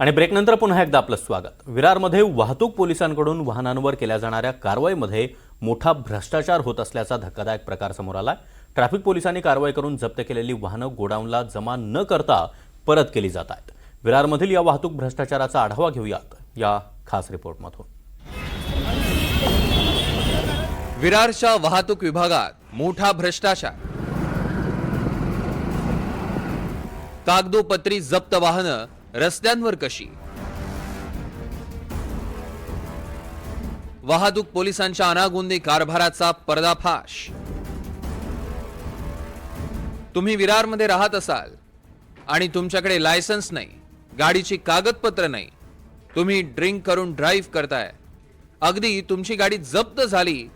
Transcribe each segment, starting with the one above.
आणि ब्रेकनंतर पुन्हा एकदा आपलं स्वागत. विरारमध्ये वाहतूक पोलिसांकडून वाहनांवर केल्या जाणाऱ्या कारवाईमध्ये मोठा भ्रष्टाचार होत असल्याचा धक्कादायक प्रकार समोर आला ट्रॅफिक पोलिसांनी कारवाई करून जप्त केलेली वाहनं गोडाऊनला जमा न करता परत केली जात आहेत. विरारमधील या वाहतूक भ्रष्टाचाराचा आढावा घेऊयात या खास रिपोर्टमधून. विरारच्या वाहतूक विभागात मोठा भ्रष्टाचार. कागदोपत्री जप्त वाहनं रस्त्यांवर कशी? वाहतूक पोलिसांच्या अनागुंदी कारभाराचा पर्दाफाश. तुम्ही विरारमध्ये राहत असाल आणि तुमच्याकडे लायसन्स नाही गाडीची कागदपत्र नाही तुम्ही ड्रिंक करून ड्राईव्ह करताय. अगदी तुमची गाडी जप्त झाली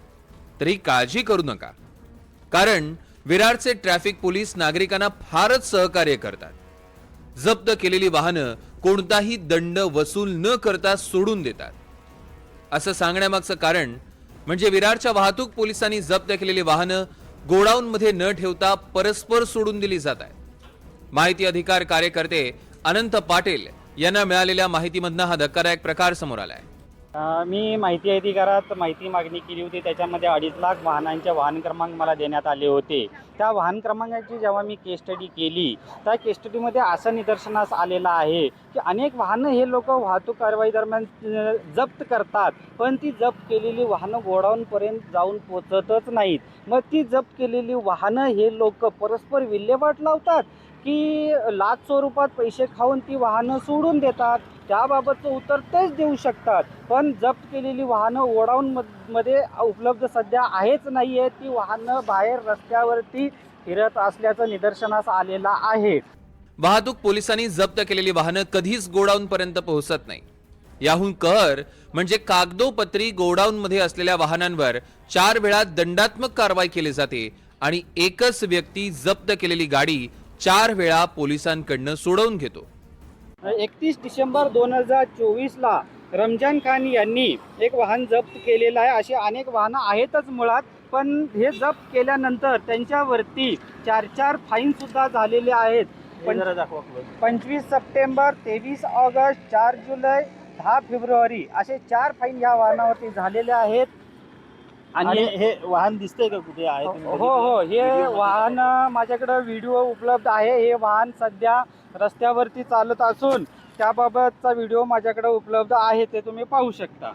तरी काळजी करू नका. कारण विरारचे ट्रॅफिक पोलीस नागरिकांना फारच सहकार्य करतात. जप्त केलेली वाहनं कोणताही दंड वसूल न करता सोडून देतात. असं सांगण्यामागचं कारण म्हणजे विरारच्या वाहतूक पोलिसांनी जप्त केलेली वाहनं गोडाऊनमध्ये न ठेवता परस्पर सोडून दिली जात आहेत. माहिती अधिकार कार्यकर्ते अनंत पाटील यांना मिळालेल्या माहितीमधनं हा धक्कादायक प्रकार समोर आलाय. आहे मी माहिती अधिकारात माहिती मागणी केली होती. त्याच्यामध्ये अडीच लाख वाहनांचे वाहन क्रमांक मला देण्यात आले होते. त्या वाहन क्रमांकाची जेव्हा मी केस स्टडी केली त्या केस स्टडीमध्ये असं निदर्शनास आलेलं आहे की अनेक वाहनं हे लोक वाहतूक कारवाई दरम्यान जप्त करतात. पण ती जप्त केलेली वाहनं गोडाऊनपर्यंत जाऊन पोचतच नाहीत. मग ती जप्त केलेली वाहनं हे लोक परस्पर विल्हेवाट लावतात की लाच स्वरूपात पैसे खाऊन ती वाहनं सोडून देतात? त्याबाबतचं उत्तर तेच देऊ शकतात. पण जप्त केलेली वाहनं ओडाऊन मध्ये उपलब्ध सध्या आहेच नाही आहे ती वाहनं बाहेर रस्त्यावरती फिरत असल्याचं निदर्शनास आलेलं आहे. वाहतूक पोलिसांनी जप्त केलेली वाहनं कधीच गोडाऊन पर्यंत पोहोचत नाही. याहून कर म्हणजे कागदोपत्री गोडाऊनमध्ये असलेल्या वाहनांवर चार वेळा दंडात्मक कारवाई केली जाते आणि एकच व्यक्ती जप्त केलेली गाडी चार वेळा पोलिसांकडनं सोडवून घेतो. एकतीस डिसेंबर दोन हजार चोवीसला रमजान खान यांनी एक वाहन जप्त केलेलं आहे. अशी अनेक वाहनं आहेतच मुळात पण हे जप्त केल्यानंतर त्यांच्यावरती चार चार फाईन सुद्धा झालेले आहेत. पंचवीस सप्टेंबर तेवीस ऑगस्ट चार जुलै दहा फेब्रुवारी असे चार फाईन या वाहनावरती झालेले आहेत. आणि हे वाहन दिसतंय का कुठे? आहे तुम्ही हो हो हे. वाहन माझ्याकडे व्हिडिओ उपलब्ध आहे. हे वाहन सध्या रस्त्यावरती चालत असून त्याबाबतचा व्हिडिओ माझ्याकडे उपलब्ध आहे. ते तुम्ही पाहू शकता.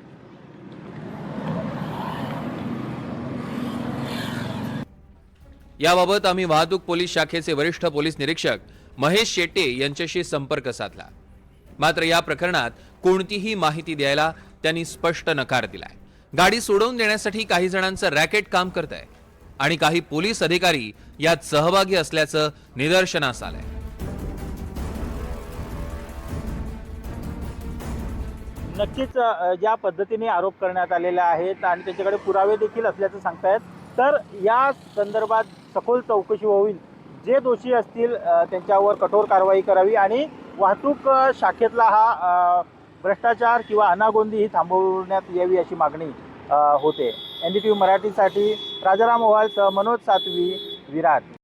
याबाबत आम्ही वाहतूक पोलीस शाखेचे वरिष्ठ पोलीस निरीक्षक महेश शेट्टे यांच्याशी संपर्क साधला. मात्र या प्रकरणात कोणतीही माहिती द्यायला त्यांनी स्पष्ट नकार दिलाय. गाडी सोडवून देण्यासाठी काही जणांचं रॅकेट काम करत आहे आणि काही पोलीस अधिकारी यात सहभागी असल्याचं निदर्शनास आलंय. नक्कीच ज्या पद्धतीने आरोप करण्यात आलेले आहेत आणि त्याच्याकडे पुरावे देखील असल्याचं सांगतायत. तर या संदर्भात सखोल चौकशी होईल. जे दोषी असतील त्यांच्यावर कठोर कारवाई करावी आणि वाहतूक शाखेतला हा भ्रष्टाचार किंवा अनागोंदी ही थांबवण्यात यावी अशी मागणी होते. एन डी टी व्ही मराठीसाठी राजाराम ओवाळसह मनोज सातवी विराट.